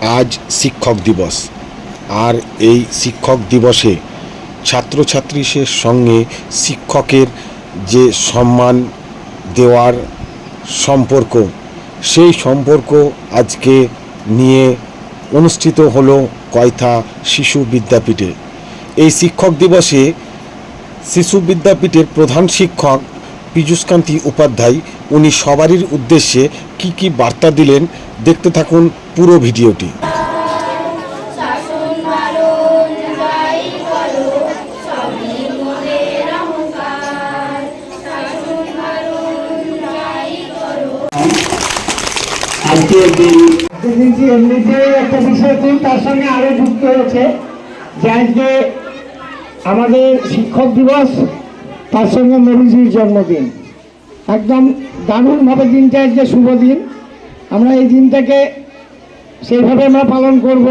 আজ শিক্ষক দিবস। আর এই শিক্ষক দিবসে ছাত্রছাত্রীদের সঙ্গে শিক্ষকের যে সম্মান দেওয়ার সম্পর্ক, সেই সম্পর্ক আজকে নিয়ে অনুষ্ঠিত হলো কয়থা শিশু বিদ্যাপীঠে। এই শিক্ষক দিবসে শিশু বিদ্যাপীঠের প্রধান শিক্ষক পীযূষকান্তি উপাধ্যায় উনি সবারই উদ্দেশ্যে কি কি বার্তা দিলেন দেখতে থাকুন পুরো ভিডিওটি। এমনিতে একটা বিষয় তার সঙ্গে আরও যুক্ত হয়েছে যে আজকে আমাদের শিক্ষক দিবস তার সঙ্গে নবীজির জন্মদিন। একদম দারুণভাবে দিনটা আজকে শুভ দিন। আমরা এই দিনটাকে সেইভাবে আমরা পালন করব।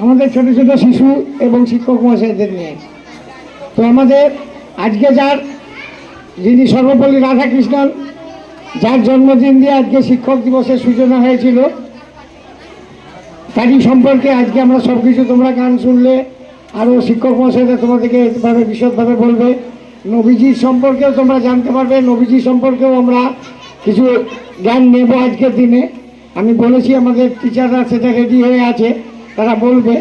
আমাদের ছোট ছোট শিশু এবং শিক্ষক মহাশয়দের নিয়ে। তো আমাদের আজকে যার, যিনি সর্বপল্লী রাধাকৃষ্ণন, যার জন্মদিন দিয়ে আজকে শিক্ষক দিবসের সূচনা হয়েছিল, তারই সম্পর্কে আজকে আমরা সব কিছু তোমরা গান শুনলে, আরও শিক্ষক মহাশয়রা তোমাদেরকে এভাবে বিশদভাবে বলবে। নবীজির সম্পর্কেও তোমরা জানতে পারবে নবীজি সম্পর্কেও আমরা কিছু জ্ঞান নেব আজকের দিনে। আমি বলেছি, আমাদের টিচাররা সেটা রেডি হয়ে আছে, তারা বলবে।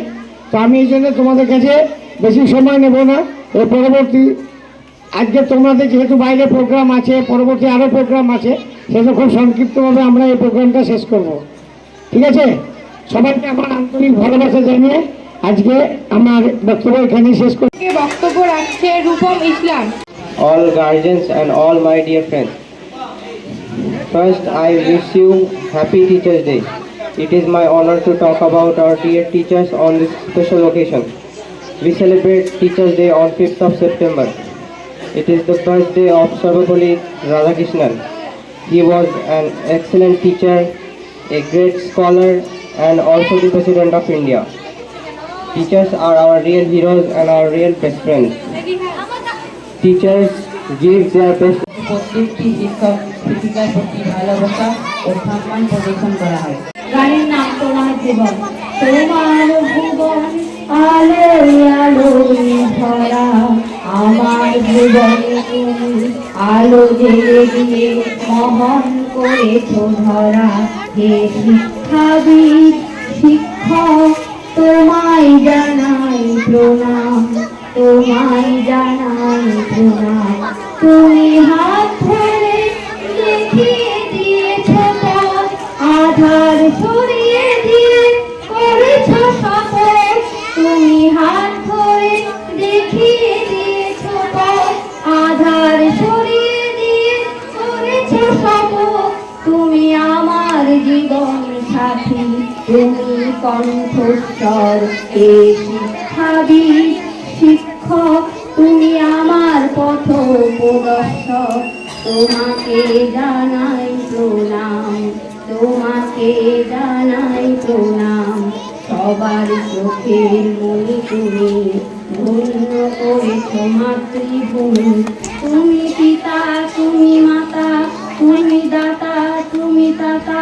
তো আমি এই জন্য তোমাদের কাছে বেশি সময় নেব না। এর পরবর্তী, আজকে তোমাদের যেহেতু বাইরে প্রোগ্রাম আছে, পরবর্তী আরও প্রোগ্রাম আছে সেটা খুব সংক্ষিপ্তভাবে আমরা এই প্রোগ্রামটা শেষ করব। ঠিক আছে? সবাইকে আমার আন্তরিক ভালোবাসা জানিয়ে আজকে আমার বক্তব্য এখানে শেষ করছি বক্তব্য রাখছে Rupam Islam. All guardians and all my dear friends first I wish you happy teachers day it is my honour to talk about our dear teachers on this special occasion we celebrate teachers day on fifth of September it is the first day of Sarvepalli Radhakrishnan he was an excellent teacher a great scholar and also the president of India Teachers are our real heroes and our real best friends. Teachers give their best প্রত্যেকটি শিক্ষক, শিক্ষিকার প্রতি ভালোবাসা ও সম্মান প্রদর্শন করা হয়। গানের নাম তোমার জীবন। তোমার ভুবন আলো আলো ভরা। আমার তুমি আলো জেলে দিয়ে মহন করেছ ধরা। হে শিক্ষাবিদ, শিক্ষক তোমায় জানাই প্রণাম, তোমায় জানাই প্রণাম। তুমি হাত ধরে দেখিয়ে দিয়েছ আধার সরিয়ে দিয়ে করেছ তুমি হাত ধরে দেখিয়ে দিয়েছ আধার সরিয়ে দিয়ে করেছ তুমি আমার জীবন সাথী। তুমি কণ্ঠস্বর এ শিক্ষাবিদ শিক্ষক, তুমি আমার পথ প্রদর্শক। তোমাকে জানাই প্রণাম, তোমাকে জানাই প্রণাম। সবার চোখের মনি তুমি, ধন্য করেছ মাতৃভূমি। তুমি পিতা, তুমি মাতা, তুমি দাতা, তুমি তাতা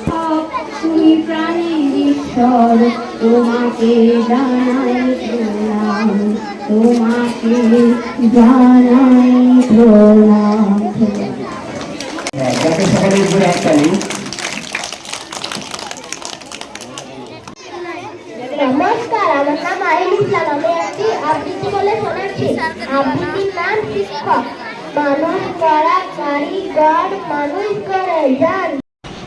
ঈশ্বর তোমাকে জানাই প্রণাম তোমাকে জানাই প্রণাম হ্যাঁ,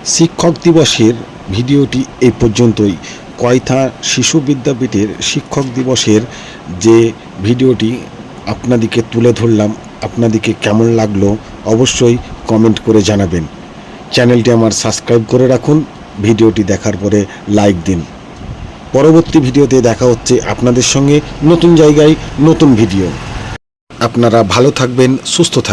শিক্ষক দিবসের ভিডিওটি এই পর্যন্তই। কয়থা শিশু বিদ্যাপীঠের শিক্ষক দিবসের যে ভিডিওটি আপনাদেরকে তুলে ধরলাম আপনাদেরকে কেমন লাগল অবশ্যই কমেন্ট করে জানাবেন। চ্যানেলটি আমার সাবস্ক্রাইব করে রাখুন, ভিডিওটি দেখার পরে লাইক দিন। পরবর্তী ভিডিওতে দেখা হচ্ছে আপনাদের সঙ্গে নতুন জায়গায় নতুন ভিডিও। আপনারা ভালো থাকবেন, সুস্থ থাকবেন।